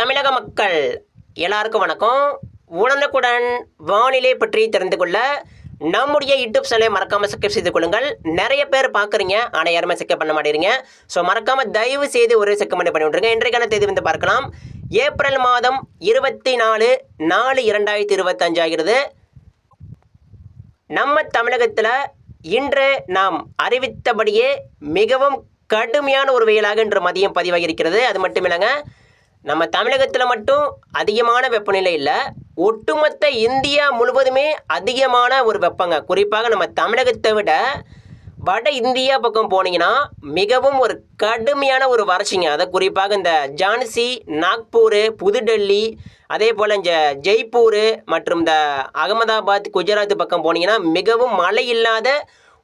தமிழக மக்கள் எல்லாருக்கும் வணக்கம். உடனுக்குடன் வானிலை பற்றி தெரிந்து கொள்ள நம்முடைய யூடியூப் சேனலை மறக்காமல் சப்ஸ்கிரைப் செய்து கொள்ளுங்கள். நிறைய பேர் பார்க்குறீங்க ஆனால் யாருமே செக்கப் பண்ண மாட்டேறீங்க ஸோ மறக்காமல் தயவு செய்து ஒரு செக்கமெண்ட் பண்ணி விட்ருங்க இன்றைக்கான தேதி வந்து பார்க்கலாம். ஏப்ரல் மாதம் இருபத்தி நாலு நாலு இரண்டாயிரத்தி இருபத்தஞ்சு ஆகிறது. நம்ம தமிழகத்தில் இன்று நாம் அறிவித்தபடியே மிகவும் கடுமையான ஒரு வெயிலாக இன்று மதியம் பதிவாகி இருக்கிறது அது மட்டும் இல்லைங்க நம்ம தமிழகத்தில் மட்டும் அதிகமான வெப்பநிலை இல்லை. ஒட்டுமொத்த இந்தியா முழுவதுமே அதிகமான ஒரு வெப்பங்க. குறிப்பாக நம்ம தமிழகத்தை விட வட இந்தியா பக்கம் போனீங்கன்னா மிகவும் ஒரு கடுமையான ஒரு வறட்சிங்க. அதை குறிப்பாக இந்த ஜான்சி நாக்பூர் புதுடெல்லி அதே போல் இந்த ஜெய்ப்பூர் மற்றும் இந்த அகமதாபாத் குஜராத் பக்கம் போனீங்கன்னா மிகவும் மழை இல்லாத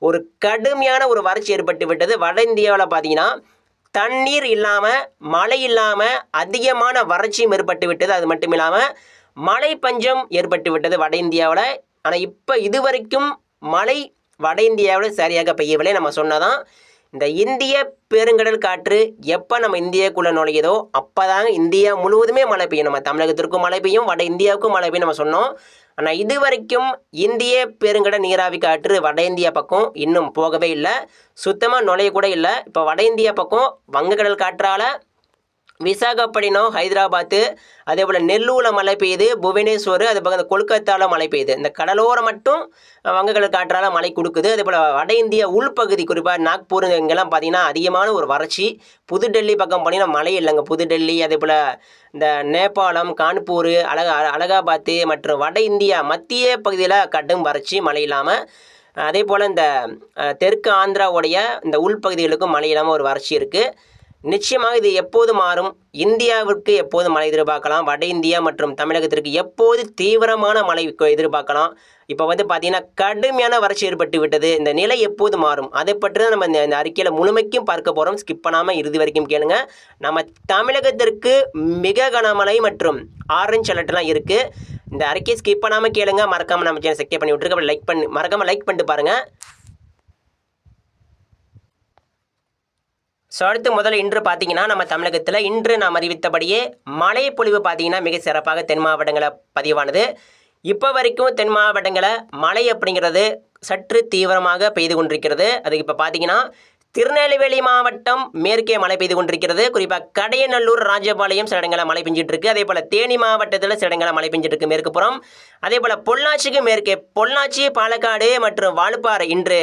ஒரு கடுமையான ஒரு வறட்சி ஏற்பட்டு விட்டது. வட இந்தியாவில் பார்த்தீங்கன்னா தண்ணீர் இல்லாமல் மழை இல்லாமல் அதிகமான வறட்சியும் ஏற்பட்டு விட்டது. அது மட்டும் இல்லாமல் மழை பஞ்சம் ஏற்பட்டு விட்டது வட இந்தியாவில். ஆனால் இப்போ இது வரைக்கும் மழை வட இந்தியாவில் சரியாக பெய்யவில்லை. நம்ம சொன்னதான் இந்த இந்திய பெருங்கடல் காற்று எப்போ நம்ம இந்தியாவுக்குள்ளே நுழையுதோ அப்போ தாங்க இந்தியா முழுவதுமே மழை பெய்யும். நம்ம தமிழகத்திற்கும் மழை பெய்யும் வட இந்தியாவுக்கும் மழை பெய்யும் நம்ம சொன்னோம். ஆனால் இது வரைக்கும் இந்திய பெருங்கடல் நீராவி காற்று வட இந்தியா பக்கம் இன்னும் போகவே இல்லை. சுத்தமாக நுழைய கூட இல்லை. இப்போ வட இந்தியா பக்கம் வங்கக்கடல் காற்றால் விசாகப்பட்டினம் ஹைதராபாத்து அதே போல் நெல்லூரில் மழை பெய்யுது புவனேஸ்வர் அது பக்கம் இந்த கொல்கத்தாவில் மழை பெய்யுது. இந்த கடலோரம் மட்டும் வங்கக்கடல் காற்றால் மழை கொடுக்குது. அதே போல் வட இந்திய உள்பகுதி குறிப்பாக நாக்பூர் இங்கெல்லாம் பார்த்தீங்கன்னா அதிகமான ஒரு வறட்சி. புதுடெல்லி பக்கம் போனீங்கன்னா மழை இல்லைங்க. புதுடெல்லி அதே போல் இந்த நேபாளம் கான்பூர் அலக அலகாபாத்து மற்றும் வட இந்தியா மத்திய பகுதியில் கடும் வறட்சி மழை இல்லாமல் அதே போல் இந்த தெற்கு ஆந்திராவுடைய இந்த உள்பகுதிகளுக்கும் மழை இல்லாமல் ஒரு வறட்சி இருக்குது நிச்சயமாக இது எப்போது மாறும்? இந்தியாவிற்கு எப்போது மழை எதிர்பார்க்கலாம்? வட இந்தியா மற்றும் தமிழகத்திற்கு எப்போது தீவிரமான மழை எதிர்பார்க்கலாம்? இப்போ வந்து பார்த்தீங்கன்னா கடுமையான வறட்சி ஏற்பட்டு விட்டது. இந்த நிலை எப்போது மாறும்? அதை பற்றி தான் நம்ம இந்த அறிக்கையில் முழுமைக்கும் பார்க்க போகிறோம் ஸ்கிப் பண்ணாமல் இறுதி வரைக்கும் கேளுங்க. நம்ம தமிழகத்திற்கு மிக கனமழை மற்றும் ஆரஞ்சு அலர்ட்லாம் இருக்குது இந்த அறிக்கையை ஸ்கிப் பண்ணாமல் கேளுங்க. மறக்காமல் நம்ம சேனல் செக் பண்ணி விட்டுருக்க அப்புறம் லைக் பண்ணி மறக்காமல் லைக் பண்ணிட்டு பாருங்கள் ஸோ அடுத்து முதல்ல இன்று பார்த்தீங்கன்னா நம்ம தமிழகத்தில் இன்று நாம் அறிவித்தபடியே மழை பொழிவு பார்த்தீங்கன்னா மிக சிறப்பாக தென் மாவட்டங்களை பதிவானது. இப்போ வரைக்கும் தென் மாவட்டங்களை மழை அப்படிங்கிறது சற்று தீவிரமாக பெய்து கொண்டிருக்கிறது. அதுக்கு இப்போ பார்த்தீங்கன்னா திருநெல்வேலி மாவட்டம் மேற்கே மழை பெய்து கொண்டிருக்கிறது. குறிப்பாக கடையநல்லூர் ராஜபாளையம் சில இடங்களில் மழை பெஞ்சிட்டு இருக்கு. அதே போல் தேனி மாவட்டத்தில் சில இடங்களில் மழை பெஞ்சிட்டு இருக்கு மேற்கு புறம். அதே போல் பொள்ளாச்சிக்கு மேற்கே பொள்ளாச்சி பாலக்காடு மற்றும் வாழுப்பாறை இன்று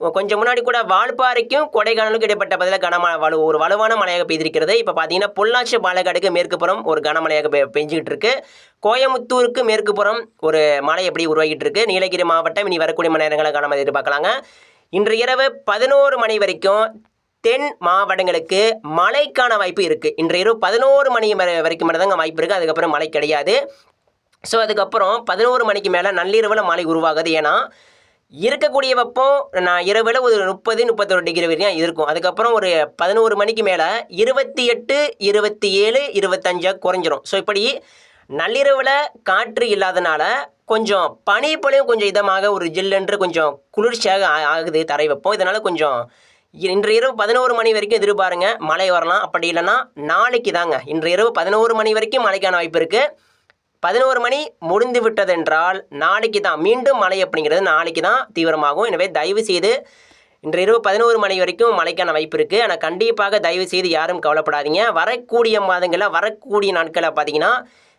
கொஞ்சம் முன்னாடி கூட வால்பாறைக்கும் கொடைக்கானலுக்கும் இடைப்பட்ட பதில் கனமான வலு ஒரு வலுவான மழையாக பெய்திருக்கிறது. இப்போ பார்த்தீங்கன்னா பொள்ளாச்சி பாலக்காடுக்கு மேற்கு புறம் ஒரு கனமழையாக பெ பெஞ்சிக்கிட்டு இருக்கு. கோயமுத்தூருக்கு மேற்கு புறம் ஒரு மழை எப்படி உருவாகிட்டு இருக்கு? நீலகிரி மாவட்டம் இனி வரக்கூடிய மணி நேரங்களில் கனமழை எதிர்பார்க்கலாங்க. இன்று இரவு பதினோரு மணி வரைக்கும் தென் மாவட்டங்களுக்கு மழைக்கான வாய்ப்பு இருக்குது இன்று இரவு பதினோரு மணி வரைக்கும் மட்டும் தாங்க வாய்ப்பு இருக்குது அதுக்கப்புறம் மழை கிடையாது. ஸோ அதுக்கப்புறம் பதினோரு மணிக்கு மேலே நள்ளிரவில் மழை உருவாகுது. ஏன்னா இருக்கக்கூடிய வெப்பம் நான் இரவில் ஒரு முப்பது முப்பத்தொரு டிகிரி வரைக்கும் இருக்கும். அதுக்கப்புறம் ஒரு பதினோரு மணிக்கு மேலே இருபத்தி எட்டு இருபத்தி ஏழு இருபத்தஞ்சாக குறைஞ்சிரும். ஸோ இப்படி நள்ளிரவில் காற்று இல்லாதனால கொஞ்சம் பனி போலையும் கொஞ்சம் இதமாக ஒரு ஜில்லென்று கொஞ்சம் குளிர்ச்சியாக ஆ- ஆகுது தரை வெப்பம். இதனால் கொஞ்சம் இன்று இரவு பதினோரு மணி வரைக்கும் எதிர்பாருங்க. மழை வரலாம். அப்படி இல்லைன்னா நாளைக்கு தாங்க இன்று இரவு பதினோரு மணி வரைக்கும் மழைக்கான வாய்ப்பு இருக்குது பதினோரு மணி முடிந்து விட்டதென்றால் நாளைக்கு தான் மீண்டும் மழை அப்படிங்கிறது நாளைக்கு தான் தீவிரமாகும். எனவே தயவு செய்து இன்று இரவு பதினோரு மணி வரைக்கும் மழைக்கான வாய்ப்பு இருக்குது ஆனால் கண்டிப்பாக தயவு செய்து யாரும் கவலைப்படாதீங்க. வரக்கூடிய மாதங்களில் வரக்கூடிய நாட்களில் பார்த்தீங்கன்னா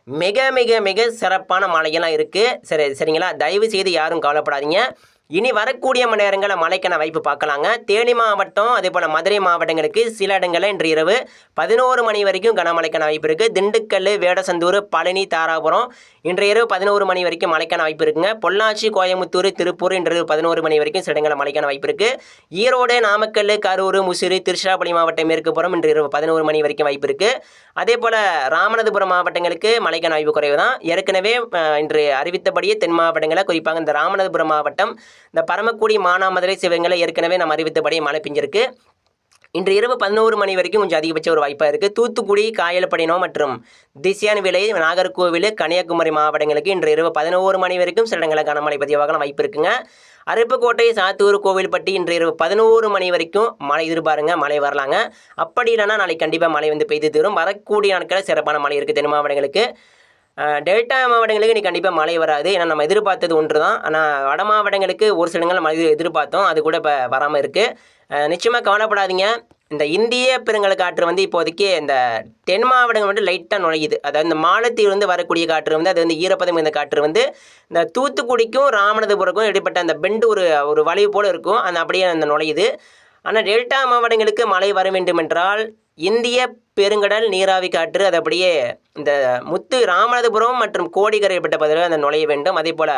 மிக மிக மிக சிறப்பான மழையெல்லாம் இருக்குது சரி சரிங்களா? தயவு செய்து யாரும் கவலைப்படாதீங்க. இனி வரக்கூடிய மணி நேரங்களில் மழைக்கான வாய்ப்பு பார்க்கலாங்க. தேனி மாவட்டம் அதே போல் மதுரை மாவட்டங்களுக்கு சில இடங்களில் இன்று இரவு பதினோரு மணி வரைக்கும் கனமழைக்கான வாய்ப்பு இருக்குது திண்டுக்கல் வேடசந்தூர் பழனி தாராபுரம் இன்று இரவு பதினோரு மணி வரைக்கும் மழைக்கான வாய்ப்பு இருக்குங்க. பொள்ளாச்சி கோயம்புத்தூர் திருப்பூர் இன்று பதினோரு மணி வரைக்கும் சில இடங்களில் மழைக்கான வாய்ப்பு இருக்குது ஈரோடு நாமக்கல் கரூர் முசிறி திருச்சிராப்பள்ளி மாவட்டம் மேற்கு புறம் இன்று இரவு பதினோரு மணி வரைக்கும் வாய்ப்பு இருக்குது அதே போல் ராமநாதபுரம் மாவட்டங்களுக்கு மழைக்கான வாய்ப்பு குறைவு தான் ஏற்கனவே இன்று அறிவித்தபடியே தென் மாவட்டங்களில் குறிப்பாக இந்த ராமநாதபுரம் மாவட்டம் இந்த பரமக்குடி மானாமதுரை சிவகங்களை ஏற்கனவே நம்ம அறிவித்தபடி மழை பெஞ்சிருக்கு. இன்று இரவு பதினோரு மணி வரைக்கும் கொஞ்சம் அதிகபட்ச ஒரு வாய்ப்பாக இருக்குது தூத்துக்குடி காயல்படினோம் மற்றும் திசியான் விலை நாகர்கோவில் கன்னியாகுமரி மாவட்டங்களுக்கு இன்று இரவு பதினோரு மணி வரைக்கும் சில இடங்களில் கனமழை பதிவாகலாம் வாய்ப்பு இருக்குங்க. அருப்புக்கோட்டை சாத்தூர் கோவில்பட்டி இன்று இரவு பதினோரு மணி வரைக்கும் மழை எதிர்பாருங்க மழை வரலாங்க. அப்படி இல்லைன்னா நாளைக்கு கண்டிப்பாக மழை வந்து பெய்து தரும். வரக்கூடிய நாட்களில் சிறப்பான மழை இருக்குது தென் மாவட்டங்களுக்கு. டெல்டா மாவட்டங்களுக்கு நீ கண்டிப்பாக மழை வராது. ஏன்னா நம்ம எதிர்பார்த்தது ஒன்று தான் ஆனால் வட மாவட்டங்களுக்கு ஒரு சில இடங்கள் மழை எதிர்பார்த்தோம். அது கூட இப்போ வராமல் இருக்குது நிச்சயமாக கவலைப்படாதீங்க. இந்த இந்திய பெருங்கல் காற்று வந்து இப்போதைக்கு இந்த தென் மாவட்டங்கள் வந்து லைட்டாக நுழையுது. அதாவது இந்த மாலத்தீவிலிருந்து வரக்கூடிய காற்று வந்து அது வந்து ஈரப்பதம் இந்த காற்று வந்து இந்த தூத்துக்குடிக்கும் ராமநாதபுரக்கும் இடைப்பட்ட அந்த பெண்டு ஒரு ஒரு வளைவு போல் இருக்கும். அந்த அப்படியே அந்த நுழையுது. ஆனால் டெல்டா மாவட்டங்களுக்கு மழை வர வேண்டும் என்றால் இந்திய பெருங்கடல் நீராவி காற்று அது அப்படியே இந்த முத்து ராமநாதபுரம் மற்றும் கோடிக்கரை இடைப்பட்ட பகுதியில் அந்த நுழைய வேண்டும். அதே போல்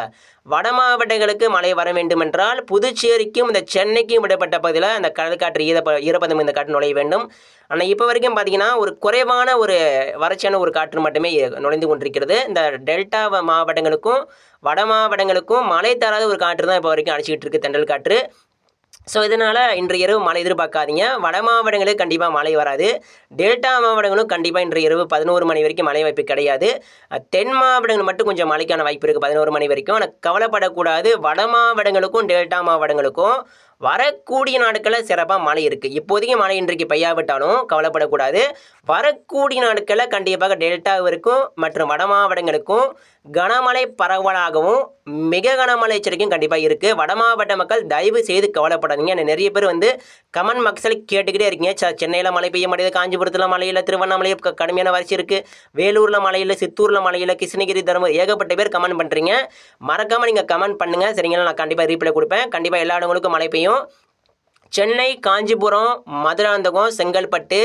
வட மாவட்டங்களுக்கு மழை வர வேண்டும் என்றால் புதுச்சேரிக்கும் இந்த சென்னைக்கும் விடப்பட்ட பகுதியில் அந்த கடல் காற்று ஈரப்ப ஈரப்பதம் இந்த காற்று நுழைய வேண்டும். ஆனால் இப்போ வரைக்கும் பார்த்தீங்கன்னா ஒரு குறைவான ஒரு வறட்சியான ஒரு காற்று மட்டுமே நுழைந்து கொண்டிருக்கிறது. இந்த டெல்டா மாவட்டங்களுக்கும் வட மாவட்டங்களுக்கும் மழை தராத ஒரு காற்று தான் இப்போ வரைக்கும் அடிச்சுக்கிட்டு இருக்குது தென்றல் காற்று. ஸோ இதனால் இன்று இரவு மழை எதிர்பார்க்காதீங்க. வட மாவட்டங்களுக்கு கண்டிப்பாக மழை வராது. டெல்டா மாவட்டங்களும் கண்டிப்பாக இன்று இரவு பதினோரு மணி வரைக்கும் மழை வாய்ப்பு கிடையாது. தென் மாவட்டங்கள் மட்டும் கொஞ்சம் மழைக்கான வாய்ப்பு இருக்குது பதினோரு மணி வரைக்கும். ஆனால் கவலைப்படக்கூடாது. வட மாவட்டங்களுக்கும் டெல்டா மாவட்டங்களுக்கும் வரக்கூடிய நாட்களில் சிறப்பாக மழை இருக்குது இப்போதைக்கு மழை இன்றைக்கு பெய்யாவிட்டாலும் கவலைப்படக்கூடாது. வரக்கூடிய நாட்களில் கண்டிப்பாக டெல்டாவிற்கும் மற்றும் வட மாவட்டங்களுக்கும் கனமழை பரவலாகவும் மிக கனமழை எச்சரிக்கையும் கண்டிப்பாக இருக்குது வட மாவட்ட மக்கள் தயவு செய்து கவலைப்படாதீங்க. நிறைய பேர் வந்து கமெண்ட் மக்கள் கேட்டுக்கிட்டே இருக்கீங்க. ச சென்னையில் மழை பெய்ய மாட்டேங்குது காஞ்சிபுரத்தில் மழையில் திருவண்ணாமலை க- கடுமையான வரிசை இருக்குது வேலூரில் மலையில் சித்தூரில் மலையில் கிருஷ்ணகிரி தருமபுரி ஏகப்பட்ட பேர் கமெண்ட் பண்ணுறீங்க மறக்காமல் நீங்கள் கமெண்ட் பண்ணுங்கள் சரிங்களா? நான் கண்டிப்பாக ரீப்ளை கொடுப்பேன். கண்டிப்பாக எல்லா இடங்களுக்கும் மழை பெய்யும். சென்னை காஞ்சிபுரம் மதுராந்தகம் செங்கல்பட்டு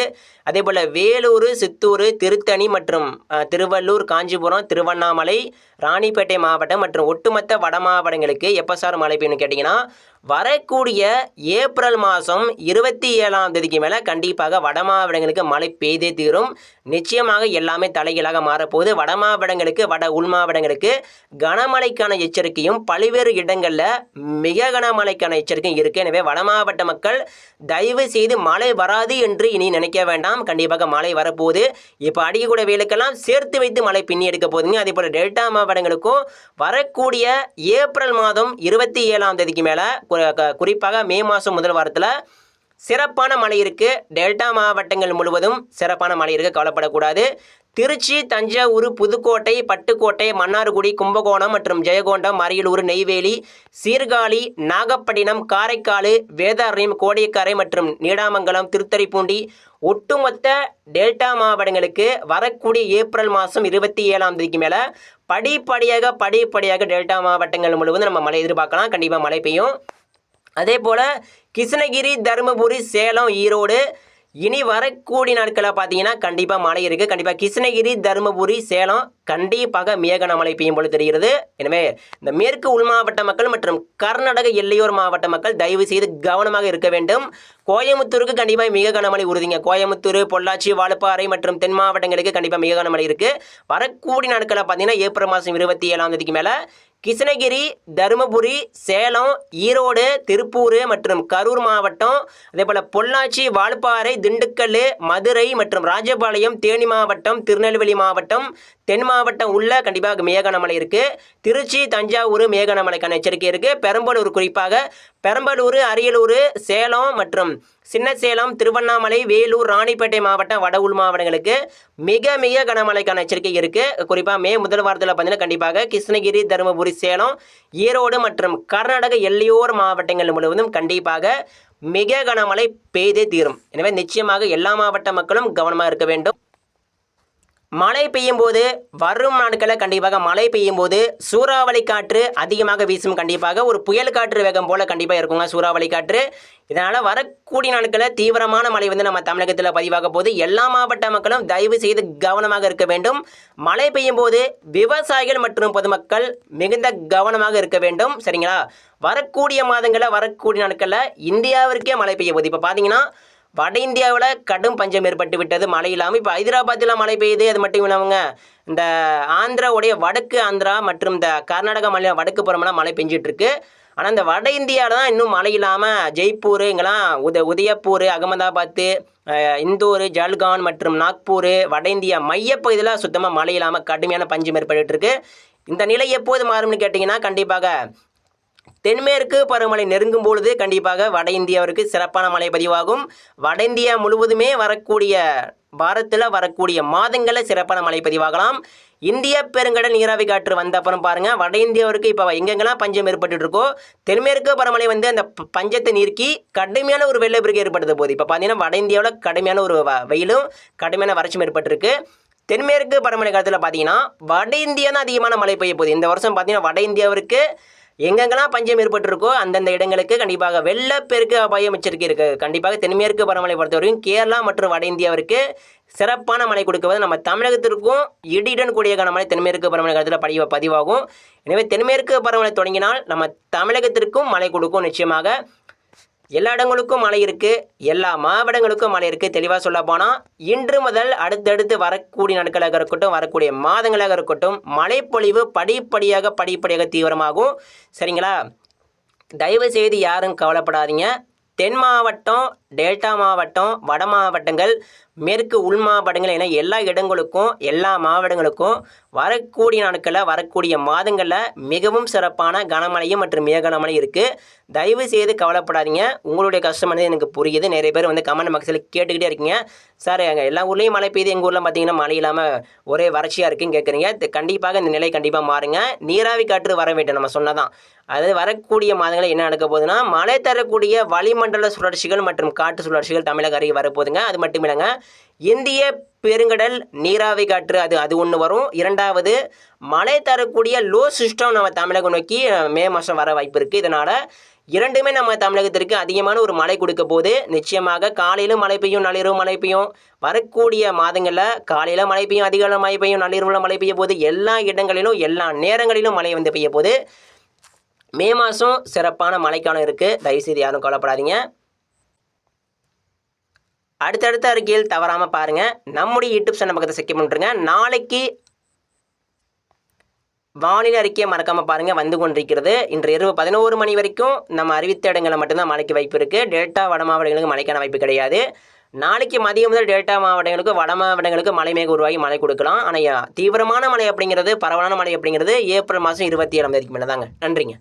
அதே போல் வேலூர் சித்தூர் திருத்தணி மற்றும் திருவள்ளூர் காஞ்சிபுரம் திருவண்ணாமலை ராணிப்பேட்டை மாவட்டம் மற்றும் ஒட்டுமொத்த வட மாவட்டங்களுக்கு எப்போ சார் மழை பெய்யும்னு கேட்டிங்கன்னா வரக்கூடிய ஏப்ரல் மாதம் இருபத்தி ஏழாம் தேதிக்கு மேலே கண்டிப்பாக வட மாவட்டங்களுக்கு மழை பெய்தே தீரும். நிச்சயமாக எல்லாமே தலைகீழாக மாறப்போகுது. வட மாவட்டங்களுக்கு வட உள் மாவட்டங்களுக்கு கனமழைக்கான எச்சரிக்கையும் பல்வேறு இடங்களில் மிக கனமழைக்கான எச்சரிக்கையும் இருக்குது எனவே வட மாவட்ட மக்கள் தயவு செய்து மழை வராது என்று இனி நினைக்க வேண்டாம். கண்டிப்பாக மழை வரப்போகுது. இப்போ அடிக்கக்கூடிய வெயிலுக்கெல்லாம் சேர்த்து வைத்து மழை பின்னி எடுக்க போகுதுங்க. அதே போல் டெல்டா மாவட்டங்களுக்கும் வரக்கூடிய ஏப்ரல் மாதம் இருபத்தி ஏழாம் தேதிக்கு மேலே குறிப்பாக மே மாதம் முதல் வாரத்தில் சிறப்பான மழை இருக்குது டெல்டா மாவட்டங்கள் முழுவதும் சிறப்பான மழை இருக்குது கவலைப்படக்கூடாது. திருச்சி தஞ்சாவூர் புதுக்கோட்டை பட்டுக்கோட்டை மன்னார்குடி கும்பகோணம் மற்றும் ஜெயகொண்டம் அரியலூர் நெய்வேலி சீர்காழி நாகப்பட்டினம் காரைக்கால் வேதாரண்யம் கோடியக்கரை மற்றும் நீடாமங்கலம் திருத்தறிப்பூண்டி ஒட்டுமொத்த டெல்டா மாவட்டங்களுக்கு வரக்கூடிய ஏப்ரல் மாதம் இருபத்தி ஏழாம் தேதிக்கு மேலே படிப்படியாக படிப்படியாக டெல்டா மாவட்டங்கள் முழுவதும் நம்ம மழை எதிர்பார்க்கலாம். கண்டிப்பாக மழை பெய்யும். அதே போல் கிருஷ்ணகிரி தருமபுரி சேலம் ஈரோடு இனி வரக்கூடிய நாட்களில் பார்த்தீங்கன்னா கண்டிப்பாக மழை இருக்குது கண்டிப்பாக கிருஷ்ணகிரி தருமபுரி சேலம் கண்டிப்பாக மேகன மழை பெய்யும் போல தெரிகிறது. எனவே இந்த மேற்கு உள் மாவட்ட மக்கள் மற்றும் கர்நாடக எல்லையோர் மாவட்ட மக்கள் தயவு செய்து கவனமாக இருக்க வேண்டும். கோயம்புத்தூருக்கு கண்டிப்பாக மிக கனமழை உறுதிங்க. கோயமுத்தூர் பொள்ளாச்சி வாழப்பாறை மற்றும் தென் மாவட்டங்களுக்கு கண்டிப்பாக மிக கனமழை இருக்குது வரக்கூடிய நாட்களில் பார்த்தீங்கன்னா ஏப்ரல் மாதம் இருபத்தி ஏழாம் தேதிக்கு மேலே கிருஷ்ணகிரி தருமபுரி சேலம் ஈரோடு திருப்பூர் மற்றும் கரூர் மாவட்டம் அதே போல் பொள்ளாச்சி வால்பாறை திண்டுக்கல் மதுரை மற்றும் ராஜபாளையம் தேனி மாவட்டம் திருநெல்வேலி மாவட்டம் தென் மாவட்டம் உள்ள கண்டிப்பாக மேகனமலை இருக்குது திருச்சி தஞ்சாவூர் மேகனமலைக்கான எச்சரிக்கை இருக்குது பெரம்பலூர் குறிப்பாக பெரம்பலூர் அரியலூர் சேலம் மற்றும் சின்ன சேலம் திருவண்ணாமலை வேலூர் ராணிப்பேட்டை மாவட்டம் வட உள் மாவட்டங்களுக்கு மிக மிக கனமழைக்கான எச்சரிக்கை இருக்குது குறிப்பாக மே முதல் வாரத்தில் பார்த்தீங்கன்னா கண்டிப்பாக கிருஷ்ணகிரி தருமபுரி சேலம் ஈரோடு மற்றும் கர்நாடக எல்லையோர் மாவட்டங்கள் முழுவதும் கண்டிப்பாக மிக கனமழை பெய்தே தீரும். எனவே நிச்சயமாக எல்லா மாவட்ட மக்களும் கவனமாக இருக்க வேண்டும். மழை பெய்யும் போது வரும் நாட்களில் கண்டிப்பாக மழை பெய்யும் போது சூறாவளி காற்று அதிகமாக வீசும் கண்டிப்பாக ஒரு புயல் காற்று வேகம் போல கண்டிப்பாக இருக்குங்க சூறாவளி காற்று. இதனால் வரக்கூடிய நாட்களில் தீவிரமான மழை வந்து நம்ம தமிழகத்தில் பதிவாக போது எல்லா மாவட்ட மக்களும் தயவு செய்து கவனமாக இருக்க வேண்டும். மழை பெய்யும் போது விவசாயிகள் மற்றும் பொதுமக்கள் மிகுந்த கவனமாக இருக்க வேண்டும். சரிங்களா? வரக்கூடிய மாதங்களில் வரக்கூடிய நாட்களில் இந்தியாவிற்கே மழை பெய்ய போகுது. இப்போ பார்த்தீங்கன்னா வட இந்தியாவில் கடும் பஞ்சம் ஏற்பட்டு விட்டது மழை இல்லாமல் இப்போ ஹைதராபாத்தில் மழை பெய்யுது அது மட்டும் இல்லாமங்க இந்த ஆந்திராவுடைய வடக்கு ஆந்திரா மற்றும் இந்த கர்நாடகா மாநிலம் வடக்கு புறமெல்லாம் மழை பெஞ்சிட்டு இருக்கு ஆனால் இந்த வட இந்தியாவில் தான் இன்னும் மழை இல்லாமல் ஜெய்ப்பூர் இங்கெல்லாம் உத உதயப்பூர் அகமதாபாத்து இந்தூர் ஜல்கான் மற்றும் நாக்பூர் வட இந்தியா மையப்பகுதியில் சுத்தமாக மழை இல்லாமல் கடுமையான பஞ்சம் ஏற்பட்டுருக்கு இந்த நிலை எப்போது மாறும்னு கேட்டிங்கன்னா கண்டிப்பாக தென்மேற்கு பருவமழை நெருங்கும் பொழுது கண்டிப்பாக வட இந்தியாவிற்கு சிறப்பான மழை பதிவாகும். வட இந்தியா முழுவதுமே வரக்கூடிய வாரத்தில் வரக்கூடிய மாதங்களில் சிறப்பான மழை பதிவாகலாம். இந்திய பெருங்கடல் நீராவி காற்று வந்த அப்புறம் பாருங்க வட இந்தியாவிற்கு இப்போ எங்கெங்கெல்லாம் பஞ்சம் ஏற்பட்டு இருக்கோ தென்மேற்கு பருவமழை வந்து அந்த பஞ்சத்தை நீக்கி கடுமையான ஒரு வெள்ளப்பெருக்கு ஏற்படுத்த போகுது இப்போ பார்த்தீங்கன்னா வட இந்தியாவில் கடுமையான ஒரு வ- வெயிலும் கடுமையான வறட்சியும் ஏற்பட்டிருக்கு. தென்மேற்கு பருவமழை காலத்தில் பார்த்தீங்கன்னா வட இந்தியா தான் அதிகமான மழை பெய்ய போகுது. இந்த வருஷம் பார்த்தீங்கன்னா வட இந்தியாவிற்கு எங்கெங்கெல்லாம் பஞ்சம் ஏற்பட்டிருக்கோ அந்தந்த இடங்களுக்கு கண்டிப்பாக வெள்ளப்பெருக்கு அபாயம் எச்சரிக்கை இருக்கு கண்டிப்பாக தென்மேற்கு பருவமழை பொறுத்தவரைக்கும் கேரளா மற்றும் வட இந்தியாவிற்கு சிறப்பான மழை கொடுக்குவது நம்ம தமிழகத்திற்கும் இடியுடன் கூடிய கனமழை தென்மேற்கு பருவமழை காலத்தில் பதிவ பதிவாகும். எனவே தென்மேற்கு பருவமழை தொடங்கினால் நம்ம தமிழகத்திற்கும் மழை கொடுக்கும் நிச்சயமாக. எல்லா இடங்களுக்கும் மழை இருக்குது எல்லா மாவட்டங்களுக்கும் மழை இருக்குது தெளிவாக சொல்ல போனால் இன்று முதல் அடுத்தடுத்து வரக்கூடிய நாட்களாக இருக்கட்டும் வரக்கூடிய மாதங்களாக இருக்கட்டும் மழைப்பொழிவு படிப்படியாக படிப்படியாக தீவிரமாகும். சரிங்களா? தயவு செய்து யாரும் கவலைப்படாதீங்க. தென் மாவட்டம் டெல்டா மாவட்டம் வட மாவட்டங்கள் மேற்கு உள் மாவட்டங்கள் என எல்லா இடங்களுக்கும் எல்லா மாவட்டங்களுக்கும் வரக்கூடிய நாட்களில் வரக்கூடிய மாதங்களில் மிகவும் சிறப்பான கனமழையும் மற்றும் மிக கனமழையும் இருக்குது தயவு செய்து கவலைப்படாதீங்க. உங்களுடைய கஷ்டமானது எனக்கு புரியுது. நிறைய பேர் வந்து கமெண்ட் பாக்ஸில் கேட்டுக்கிட்டே இருக்கீங்க. சார் எங்கள் எல்லா ஊர்லேயும் மழை பெய்யுது. எங்கள் ஊரில் பார்த்தீங்கன்னா மழை இல்லாமல் ஒரே வறட்சியாக இருக்குன்னு கேட்குறீங்க கண்டிப்பாக இந்த நிலை கண்டிப்பாக மாறுங்க. நீராவி காற்று வர வேண்டும். நம்ம சொன்னதான். அதாவது வரக்கூடிய மாதங்களில் என்ன நடக்க போகுதுன்னா மழை தரக்கூடிய வளிமண்டல சுழற்சிகள் மற்றும் காற்று சுழற்சிகள் தமிழக அருகே வரப்போகுதுங்க. அது மட்டும் இல்லைங்க. இந்திய பெருங்கடல் நீராவி காற்று அது அது ஒன்று வரும். இரண்டாவது மழை தரக்கூடிய லோ சிஸ்டம் நம்ம தமிழகம் நோக்கி மே மாதம் வர வாய்ப்பு இருக்குது இதனால் இரண்டுமே நம்ம தமிழகத்திற்கு அதிகமான ஒரு மழை கொடுக்க போது நிச்சயமாக காலையிலும் மழை பெய்யும் நள்ளிரவு மழை பெய்யும். வரக்கூடிய மாதங்களில் காலையில் மழை பெய்யும் அதிகாலம் மழை பெய்யும் நள்ளிரவில் மழை பெய்ய போது எல்லா இடங்களிலும் எல்லா நேரங்களிலும் மழை வந்து பெய்ய போது மே மாதம் சிறப்பான மழைக்காலம் இருக்குது தயவுசெய்து யாரும் கவலைப்படாதீங்க. அடுத்தடுத்த அறிக்கையில் தவறாமல் பாருங்கள் நம்முடைய யூடியூப் சேனல் பக்கத்தை செக் பண்ணிட்டுருங்க. நாளைக்கு வானிலை அறிக்கையை மறக்காமல் பாருங்கள் வந்து கொண்டிருக்கிறது. இன்று இரவு பதினோரு மணி வரைக்கும் நம்ம அறிவித்த இடங்களில் மட்டும்தான் மழைக்கு வாய்ப்பு இருக்குது டெல்டா வட மாவட்டங்களுக்கு மழைக்கான வாய்ப்பு கிடையாது. நாளைக்கு மதியம் முதல் டெல்டா மாவட்டங்களுக்கு வட மாவட்டங்களுக்கு மழை மேக உருவாகி மழை கொடுக்கலாம். ஆனால் தீவிரமான மழை அப்படிங்கிறது பரவலான மழை அப்படிங்கிறது ஏப்ரல் மாதம் இருபத்தி ஏழாம் தேதிக்கு மேலே தாங்க நன்றிங்க.